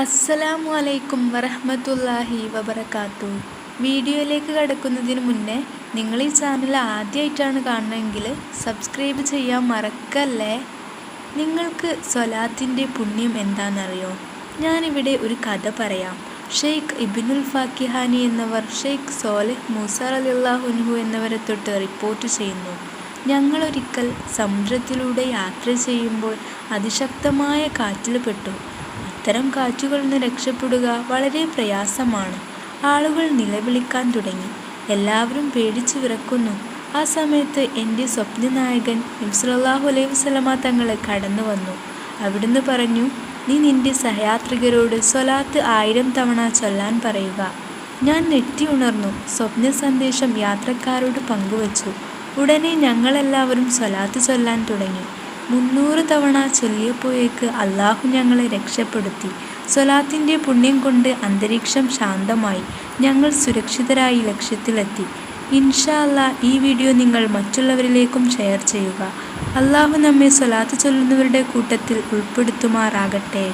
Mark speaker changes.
Speaker 1: അസ്സലാമു അലൈക്കും വറഹ്മത്തുള്ളാഹി വബറകാത്തു. വീഡിയോയിലേക്ക് കടക്കുന്നതിന് മുന്നേ നിങ്ങൾ ഈ ചാനൽ ആദ്യമായിട്ടാണ് കാണുന്നതെങ്കിൽ സബ്സ്ക്രൈബ് ചെയ്യാൻ മറക്കല്ലേ? നിങ്ങൾക്ക് സ്വലാത്തിന്റെ പുണ്യം എന്താണെന്നറിയോ? ഞാനിവിടെ ഒരു കഥ പറയാം. ഷെയ്ഖ് ഇബിനുൽ ഫാക്കിഹാനി എന്നവർ ഷെയ്ഖ് സോലിഹ് മൂസർ അലിള്ളാഹുൻഹു എന്നിവരെ തൊട്ട് റിപ്പോർട്ട് ചെയ്യുന്നു. ഞങ്ങളൊരിക്കൽ സമുദ്രത്തിലൂടെ യാത്ര ചെയ്യുമ്പോൾ അതിശക്തമായ കാറ്റിൽ പെട്ടു. അത്തരം കാറ്റുകളിൽ നിന്ന് രക്ഷപ്പെടുക വളരെ പ്രയാസമാണ്. ആളുകൾ നിലവിളിക്കാൻ തുടങ്ങി. എല്ലാവരും പേടിച്ചു വിറക്കുന്നു. ആ സമയത്ത് എന്റെ സ്വപ്നനായകൻ നബ്സലാഹു അലൈഹി വസ്ലമ തങ്ങളെ കടന്നു വന്നു. അവിടുന്ന് പറഞ്ഞു നീ നിന്റെ സഹയാത്രികരോട് സ്വലാത്ത് ആയിരം തവണ ചൊല്ലാൻ പറയുക. ഞാൻ നെറ്റി ഉണർന്നു. സ്വപ്ന സന്ദേശം യാത്രക്കാരോട് പങ്കുവച്ചു. ഉടനെ ഞങ്ങളെല്ലാവരും സ്വലാത്ത് ചൊല്ലാൻ തുടങ്ങി. മുന്നൂറ് തവണ ചൊല്ലിയപ്പോഴേക്ക് അള്ളാഹു ഞങ്ങളെ രക്ഷപ്പെടുത്തി. സ്വലാത്തിന്റെ പുണ്യം കൊണ്ട് അന്തരീക്ഷം ശാന്തമായി. ഞങ്ങൾ സുരക്ഷിതരായി ലക്ഷ്യത്തിലെത്തി. ഇൻഷാ അല്ല ഈ വീഡിയോ നിങ്ങൾ മറ്റുള്ളവരിലേക്കും ഷെയർ ചെയ്യുക. അള്ളാഹു നമ്മെ സ്വലാത്ത് ചൊല്ലുന്നവരുടെ കൂട്ടത്തിൽ ഉൾപ്പെടുത്തുമാറാകട്ടെ.